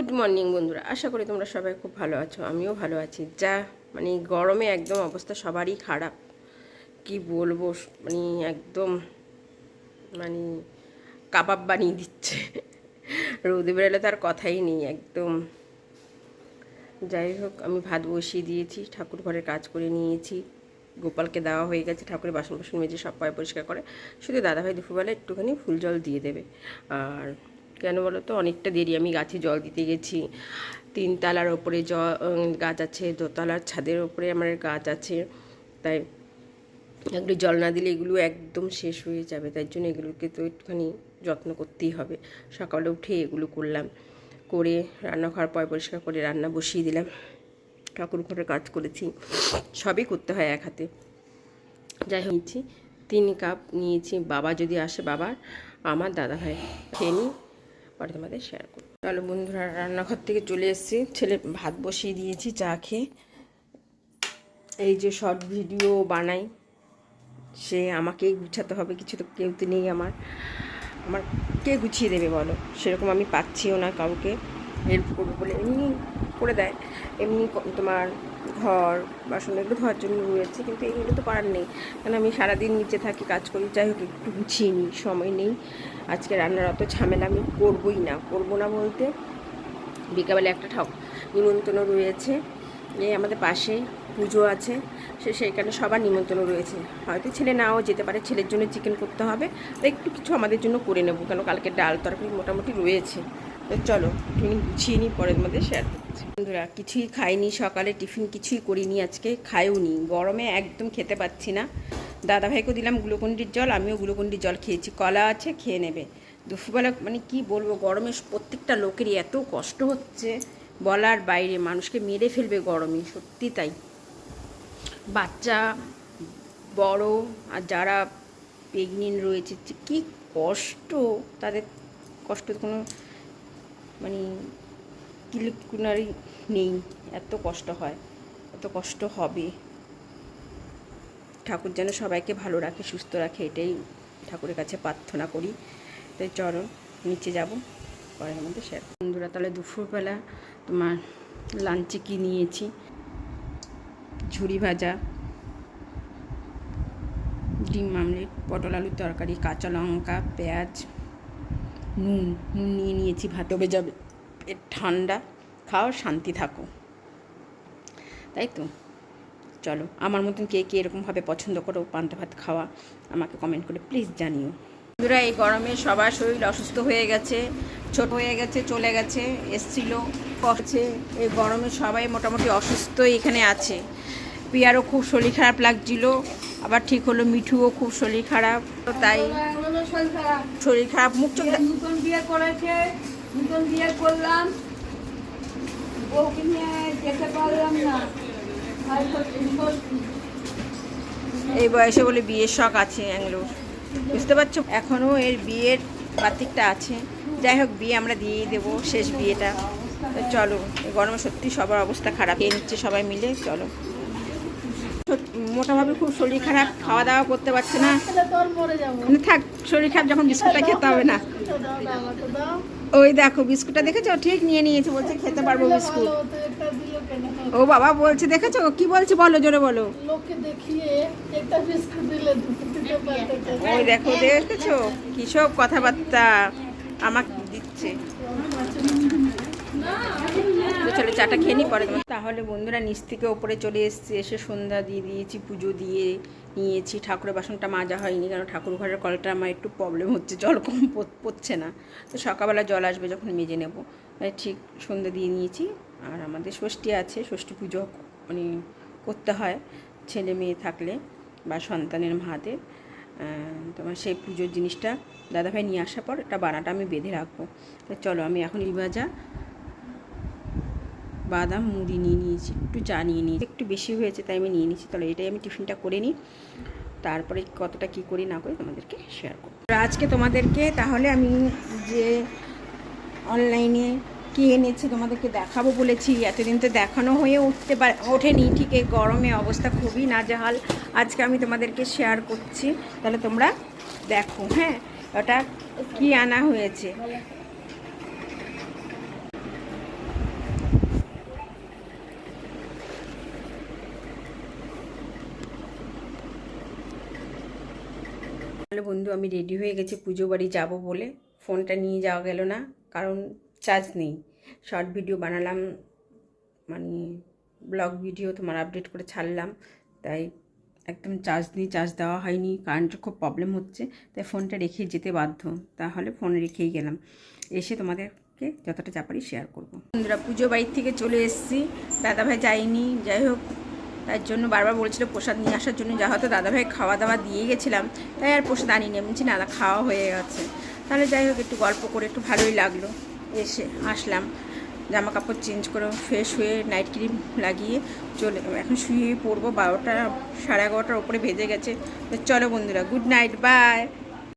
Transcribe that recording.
Good morning বন্ধুরা। আশা করি তোমরা সবাই খুব ভালো আছো, আমিও ভালো আছি। যা মানে গরমে একদম অবস্থা সবারই খারাপ। কি বলব মানে একদম মানে কাবাব বানিয়ে দিচ্ছে। রোদে বেরোলে তার কথাই নেই, একদম। যাই হোক, আমি ভাত বসিয়ে দিয়েছি, ঠাকুর ঘরের কাজ করে নিয়েছি। গোপালকে দেওয়া হয়ে গেছে, ঠাকুরের বাসন বাসন মেজে সব পায়ে পরিষ্কার করে। শুধু দাদাভাই দুপুরবেলা একটুখানি ফুল জল দিয়ে দেবে। আর কেন বলো তো অনেকটা দেরি। আমি গাছে জল দিতে গেছি। তিনতলার ওপরে জ গাছ আছে, দোতলার ছাদের ওপরে আমার গাছ আছে। তাই এগুলো জল না দিলে এগুলো একদম শেষ হয়ে যাবে। তাই জন্য এগুলোকে তো একটুখানি যত্ন করতেই হবে। সকালে উঠে এগুলো করলাম। করে রান্না খাওয়ার পর পরিষ্কার করে রান্না বসিয়ে দিলাম। ঠাকুর ঘরে কাজ করেছি। সবই করতে হয় এক হাতে। যাই নিচ্ছি তিন কাপ নিয়েছি। বাবা যদি আসে, বাবা, আমার দাদা ভাই খেয়ে নিই পরে তোমাদের শেয়ার করব। চলো বন্ধুরা, রান্নাঘর থেকে চলে এসেছি। ছেলে ভাত বসিয়ে দিয়েছি, চা খেয়ে। এই যে শর্ট ভিডিও বানাই, সে আমাকেই গুছাতে হবে, কিছু তো কেউ তো নেই আমার। আমার কে গুছিয়ে দেবে বলো? সেরকম আমি পাচ্ছিও না কাউকে। হেল্প করবে বলে এমনি করে দেয়। এমনি তোমার ঘর, বাসন এগুলো ধোয়ার জন্য রয়েছে কিন্তু এগুলো তো পারার নেই। কারণ আমি সারাদিন নিচে থাকি, কাজ করি, যাই হোক একটু গুছিয়ে নিই, সময় নেই। আজকে রান্নার অত ঝামেলা আমি করবই না, করব না বলতে বিকাবেলা একটা ঠাক নিমন্ত্রণ রয়েছে। এই আমাদের পাশে পুজো আছে, সে সেইখানে সবার নিমন্ত্রণ রয়েছে। হয়তো ছেলে নাও যেতে পারে, ছেলের জন্য চিকেন করতে হবে। তো একটু কিছু আমাদের জন্য করে নেব, কেন কালকে ডাল তরকারি মোটামুটি রয়েছে। তো চলো টিফিন গুছিয়ে নিই পরের মধ্যে শেয়ার করছি। বন্ধুরা, কিছুই খাইনি সকালে, টিফিন কিছুই করিনি আজকে খাইও নি গরমে একদম খেতে পাচ্ছি না। দাদাভাইকেও দিলাম গ্লুকন্ডির জল, আমিও গ্লুকন্ডির জল খেয়েছি, কলা আছে, খেয়ে নেবে। দুপুরবেলা মানে কি বলব, গরমে প্রত্যেকটা লোকেরই এত কষ্ট হচ্ছে, বলার বাইরে, মানুষকে মেরে ফেলবে গরমে, সত্যি তাই। বাচ্চা, বড়, আর যারা প্রেগনেন্ট রয়েছে কী কষ্ট, তাদের কষ্ট কোনো মানে কিলকুনারি নেই, এত কষ্ট হয়, এত কষ্ট হবে। ঠাকুর যেন সবাইকে ভালো রাখে, সুস্থ রাখে, এটাই ঠাকুরের কাছে প্রার্থনা করি। তাই চলো, নিচে যাব পরের মধ্যে শেয়ার বন্ধুরা, তাহলে দুপুরবেলা তোমার লাঞ্চে কি নিয়েছি? ঝুরি ভাজা, ডিম আমলেট, পটল আলুর তরকারি, কাঁচা লঙ্কা, পেঁয়াজ নুন নুন নিয়ে নিয়েছি ভাত হবে যাবে পেট ঠান্ডা খাও শান্তি থাকো। তাই তো? চলো, আমার মতন কে কে এরকমভাবে পছন্দ করো পান্তা ভাত খাওয়া, আমাকে কমেন্ট করে প্লিজ জানিও। বন্ধুরা, এই গরমে সবার শরীর অসুস্থ হয়ে গেছে, ছোট হয়ে গেছে, চলে গেছে, এসছিল করছে এই গরমে সবাই মোটামুটি অসুস্থ এখানে আছে। পিয়ারও খুব শরীর খারাপ লাগছিল আবার ঠিক হলো মিঠুও খুব শরীর খারাপ তাই শরীর খারাপ। মুখ চোখ নতুন বিয়ে করেছে নতুন বিয়ে করলাম। বউকে নিয়ে যেতে পারলাম না। এই বয়সে বলে বিয়ের শখ আছে অ্যাংলোর বুঝতে পারছ? এখনও এর বিয়ের বাতিকটা আছে। যাই হোক বিয়ে আমরা দিয়েই দেবো শেষ বিয়েটা। চলো গরমে সত্যি সবার অবস্থা খারাপ। এই নিচ্ছে সবাই মিলে চলো। মোটাভাবে খুব শরীর খারাপ খাওয়া দাওয়া করতে পারছে না। মানে থাক, শরীর খারাপ যখন বিস্কুটটা খেতে হবে না। ওই দেখো, বিস্কুটটা দেখেছ? ঠিক নিয়ে নিয়েছে, বলছে খেতে পারব বিস্কুট? ও বাবা বলছে, দেখেছ? কি বলছে? বলো, জোরে বলো। ওই দেখো, দেখেছ? কি সব কথাবার্তা? আমাকে দিচ্ছে। চলো চাটা খেয়ে নিই, পরে তাহলে বন্ধুরা নিচ থেকে ওপরে চলে এসেছি, এসে সন্ধ্যা দিয়ে দিয়েছি, পুজো দিয়ে নিয়েছি। ঠাকুরের বাসনটা মাজা হয়নি, কারণ ঠাকুর ঘরের কলটা আমার একটু প্রবলেম হচ্ছে, জল কম পড়ছে না। তো সকালবেলা জল আসবে যখন মেজে নেব। ঠিক সন্ধ্যা দিয়ে নিয়েছি, আর আমাদের ষষ্ঠী আছে, ষষ্ঠী পুজো মানে করতে হয়, ছেলে মেয়ে থাকলে বা সন্তানের হাতে তোমার সেই পুজোর জিনিসটা দাদাভাই নিয়ে আসার পর একটা বানাটা আমি বেঁধে রাখব। তো চলো আমি এখন এই ভাজা বাদাম, মুড়ি নিয়ে নিয়েছি, একটু চা নিয়ে নিয়েছি। একটু বেশি হয়েছে, তাই আমি নিয়ে নিয়েছি। তাহলে এটাই আমি টিফিনটা করে নিই। তারপরে কতটা কি করি না করি তোমাদেরকে শেয়ার করব। আজকে তোমাদেরকে তাহলে আমি যে অনলাইনে কি এনেছে তোমাদেরকে দেখাবো বলেছি। এতদিন তো দেখানো হয়ে উঠতে পার, ওঠেনি। ঠিক এই গরমে অবস্থা খুবই নাজেহাল। আজকে আমি তোমাদেরকে শেয়ার করছি। তাহলে তোমরা দেখো হ্যাঁ? ওটা কি আনা হয়েছে? হ্যালো বন্ধু আমি রেডি হয়ে গেছি, পুজো বাড়ি যাব বলে। ফোনটা নিয়ে যাওয়া গেল না, কারণ চার্জ নেই। শর্ট ভিডিও বানালাম মানে ব্লগ ভিডিও তোমার আপডেট করে ছাড়লাম, তাই একদম চার্জ নেই চার্জ দেওয়া হয়নি। কারেন্টের খুব প্রবলেম হচ্ছে, তাই ফোনটা রেখে যেতে বাধ্য। তাহলে ফোন রেখেই গেলাম। এসে তোমাদেরকে যতটা যা পারি শেয়ার করব। বন্ধুরা, পুজো বাড়ির থেকে চলে এসেছি। দাদাভাই যায়নি, যাই হোক তার জন্য বারবার বলছিল প্রসাদ নিয়ে আসার জন্য, যা হয়তো দাদাভাই খাওয়া দাওয়া দিয়ে গেছিলাম, তাই আর প্রসাদ আনিনি। বলছি, না খাওয়া হয়ে গেছে। তাহলে যাই হোক, একটু গল্প করে একটু ভালোই লাগল। এসে আসলাম জামা কাপড় চেঞ্জ করে ফ্রেশ হয়ে নাইট ক্রিম লাগিয়ে চলে, এখন শুয়ে পড়ব বারোটা, সাড়ে এগারোটার ওপরে ভেজে গেছে। চলো বন্ধুরা, গুড নাইট, বাই।